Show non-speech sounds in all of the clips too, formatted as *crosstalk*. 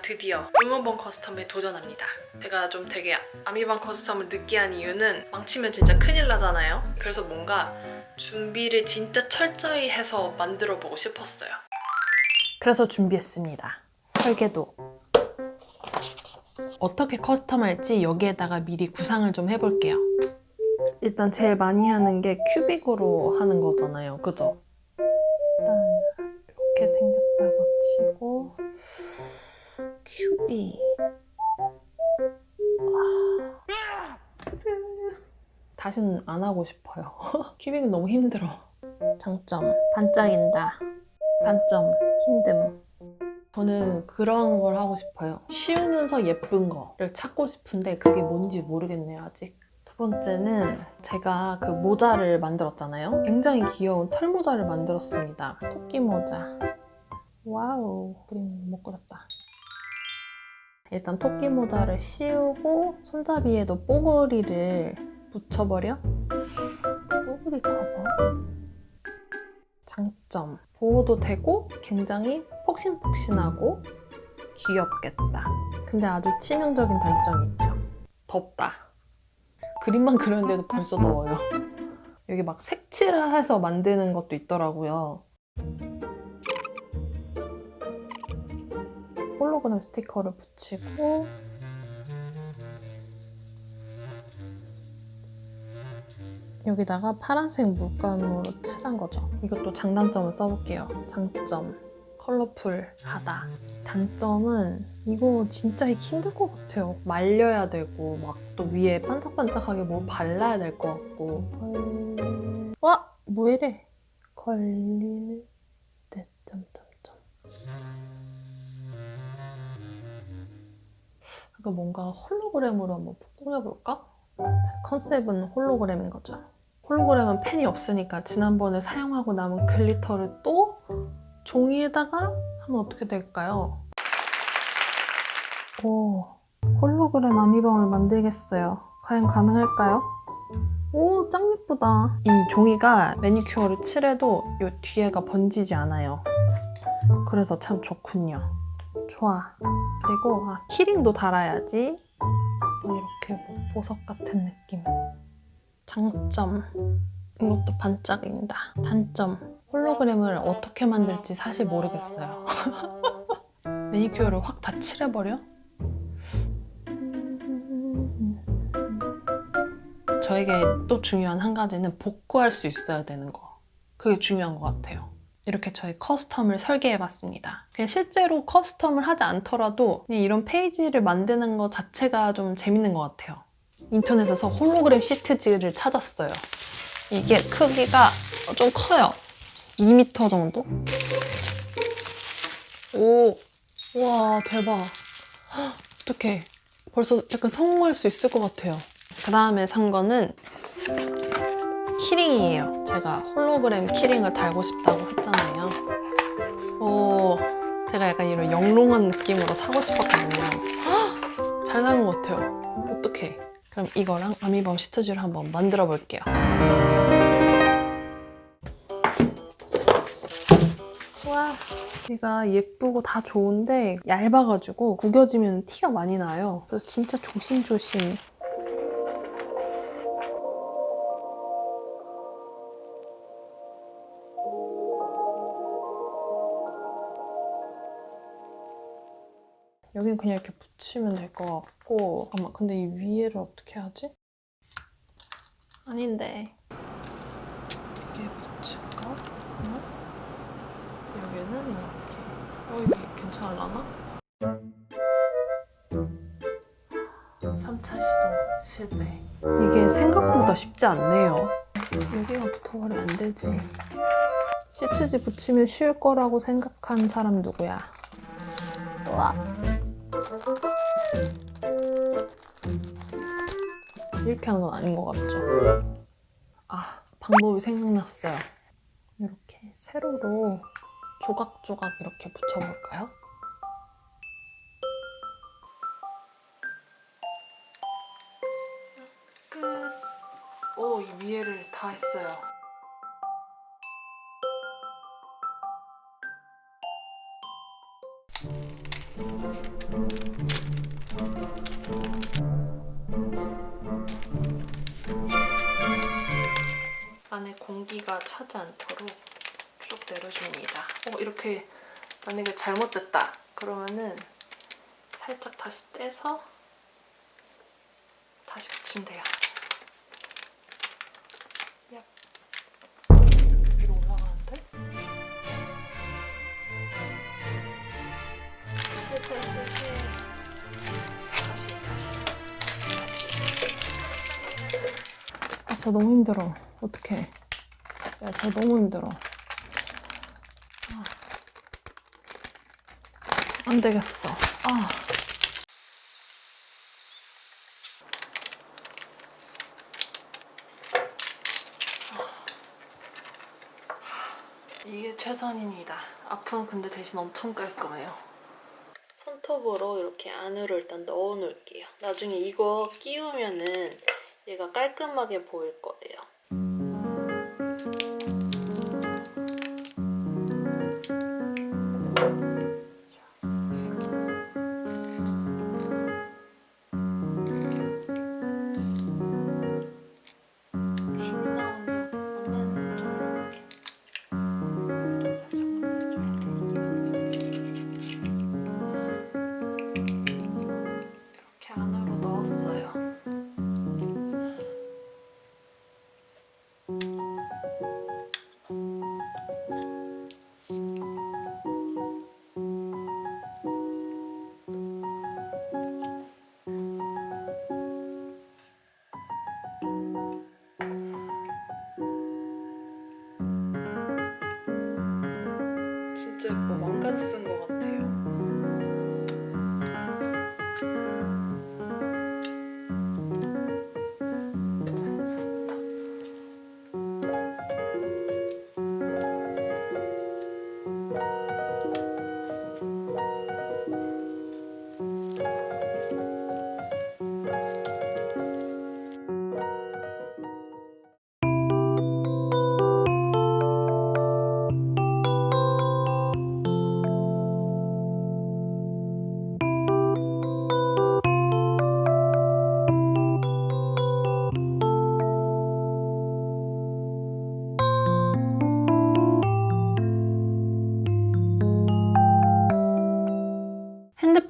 제가 드디어 응원봉 커스텀에 도전합니다. 제가 좀 되게 아미방 커스텀을 늦게 한 이유는 망치면 진짜 큰일 나잖아요. 그래서 뭔가 준비를 진짜 철저히 해서 만들어 보고 싶었어요. 그래서 준비했습니다. 설계도. 어떻게 커스텀할지 여기에다가 미리 구상을 좀 해볼게요. 일단 제일 많이 하는 게 큐빅으로 하는 거잖아요. 그죠? 일단 이렇게 생겼다고 치고 큐빅 아. 다시는 안 하고 싶어요. *laughs* 큐빅은 너무 힘들어. 장점 반짝인다. 단점 힘듦. 저는 그런 걸 하고 싶어요. 쉬우면서 예쁜 거를 찾고 싶은데 그게 뭔지 모르겠네요, 아직. 두 번째는 제가 그 모자를 만들었잖아요. 굉장히 귀여운 털 모자를 만들었습니다. 토끼 모자. 와우, 그림 못 그렸다. 일단 토끼 모자를 씌우고 손잡이에도 뽀글이를 붙여버려. 뽀글이 커버. 장점. 보호도 되고 굉장히 폭신폭신하고 귀엽겠다. 근데 아주 치명적인 단점이 있죠. 덥다. 그림만 그렸는데도 벌써 더워요. 여기 막 색칠을 해서 만드는 것도 있더라고요. 홀로그램 스티커를 붙이고 여기다가 파란색 물감으로 칠한 거죠. 이것도 장단점을 써볼게요. 장점 컬러풀하다. 단점은 이거 진짜 힘들 것 같아요. 말려야 되고 막 또 위에 반짝반짝하게 뭐 발라야 될 것 같고. 걸... 와! 뭐 이래? 걸릴 그러니까 뭔가 홀로그램으로 한번 꾸며볼까? 컨셉은 홀로그램인 거죠. 홀로그램은 펜이 없으니까 지난번에 사용하고 남은 글리터를 또 종이에다가 하면 어떻게 될까요? 오, 홀로그램 아미방을 만들겠어요. 과연 가능할까요? 오, 짱 예쁘다. 이 종이가 매니큐어를 칠해도 이 뒤에가 번지지 않아요. 그래서 참 좋군요. 좋아. 그리고 아, 키링도 달아야지. 이렇게 뭐 보석 같은 느낌. 장점. 이것도 반짝인다. 단점. 홀로그램을 어떻게 만들지 사실 모르겠어요. *laughs* 매니큐어를 확 다 칠해버려? 저에게 또 중요한 한 가지는 복구할 수 있어야 되는 거. 그게 중요한 것 같아요. 이렇게 저희 커스텀을 설계해봤습니다. 실제로 커스텀을 하지 않더라도 이런 페이지를 만드는 것 자체가 좀 재밌는 것 같아요. 인터넷에서 홀로그램 시트지를 찾았어요. 이게 크기가 좀 커요. 2m 정도? 오, 와 대박. 헉, 어떡해. 벌써 약간 성공할 수 있을 것 같아요. 그 다음에 산 거는 키링이에요. 제가 홀로그램 키링을 달고 싶다고 했잖아요. 오, 제가 약간 이런 영롱한 느낌으로 사고 싶었거든요. 헉, *gasps* 잘 나온 것 같아요. 어떡해. 그럼 이거랑 아미범 시트지를 한번 만들어 볼게요. 와, 얘가 예쁘고 다 좋은데 얇아가지고 구겨지면 티가 많이 나요. 그래서 진짜 조심조심 여긴 그냥 이렇게 붙이면 될 것 같고 잠깐만 근데 이 위에를 어떻게 하지? 아닌데 이게 붙일까? 응? 여기는 이렇게 어 이게 괜찮을라나? 3차 시도 실패 이게 생각보다 쉽지 않네요 여기가 붙어버리면 안 되지 시트지 붙이면 쉬울 거라고 생각한 사람 누구야? 와 이렇게 하는 건 아닌 것 같죠? 아, 방법이 생각났어요. 이렇게 세로로 조각조각 이렇게 붙여볼까요? 끝. 오, 이 위에를 다 했어요. 안에 공기가 차지 않도록 쭉 내려줍니다. 어, 이렇게 만약에 잘못됐다. 그러면은 살짝 다시 떼서 다시 붙이면 돼요. 저 너무 힘들어. 어떡해. 야, 저 너무 힘들어. 아. 안 되겠어. 아. 이게 최선입니다. 앞은 근데 대신 엄청 깔끔해요. 손톱으로 이렇게 안으로 일단 넣어 놓을게요. 나중에 이거 끼우면은 얘가 깔끔하게 보일 거예요.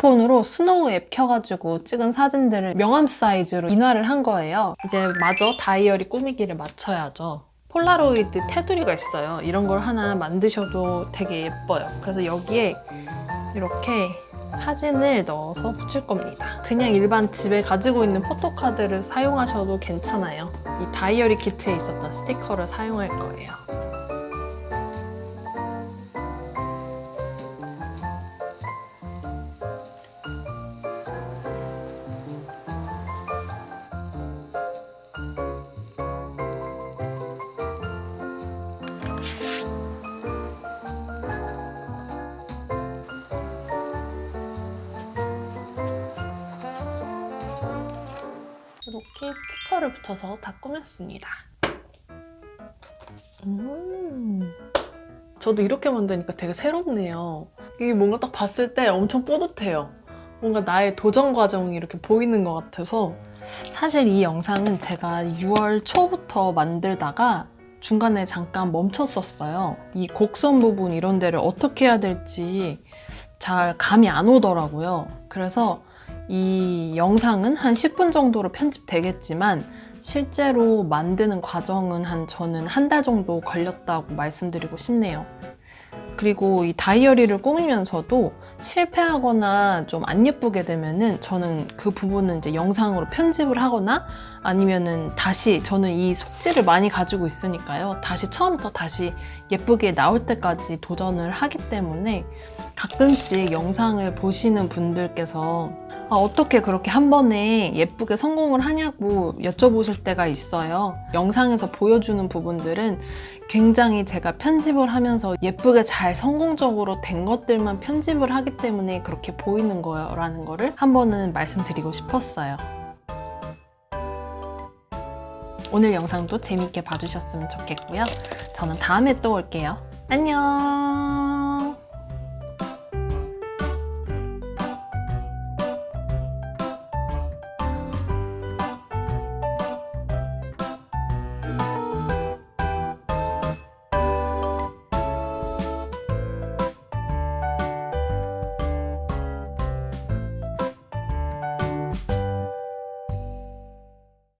핸드폰으로 스노우 앱 켜가지고 찍은 사진들을 명함 사이즈로 인화를 한 거예요. 이제 마저 다이어리 꾸미기를 맞춰야죠. 폴라로이드 테두리가 있어요. 이런 걸 하나 만드셔도 되게 예뻐요. 그래서 여기에 이렇게 사진을 넣어서 붙일 겁니다. 그냥 일반 집에 가지고 있는 포토카드를 사용하셔도 괜찮아요. 이 다이어리 키트에 있었던 스티커를 사용할 거예요. 스티커를 붙여서 다 꾸몄습니다. 음. 저도 이렇게 만드니까 되게 새롭네요. 이게 뭔가 딱 봤을 때 엄청 뿌듯해요. 뭔가 나의 도전 과정이 이렇게 보이는 것 같아서 사실 이 영상은 제가 6월 초부터 만들다가 중간에 잠깐 멈췄었어요. 이 곡선 부분 이런 데를 어떻게 해야 될지 잘 감이 안 오더라고요. 그래서 이 영상은 한 10분 정도로 편집되겠지만 실제로 만드는 과정은 한 저는 한 달 정도 걸렸다고 말씀드리고 싶네요. 그리고 이 다이어리를 꾸미면서도 실패하거나 좀 안 예쁘게 되면은 저는 그 부분은 이제 영상으로 편집을 하거나 아니면은 다시 저는 이 속지를 많이 가지고 있으니까요. 다시 처음부터 다시 예쁘게 나올 때까지 도전을 하기 때문에 가끔씩 영상을 보시는 분들께서 아, 어떻게 그렇게 한 번에 예쁘게 성공을 하냐고 여쭤보실 때가 있어요. 영상에서 보여주는 부분들은 굉장히 제가 편집을 하면서 예쁘게 잘 성공적으로 된 것들만 편집을 하기 때문에 그렇게 보이는 거라는 거를 한 번은 말씀드리고 싶었어요. 오늘 영상도 재밌게 봐주셨으면 좋겠고요. 저는 다음에 또 올게요. 안녕!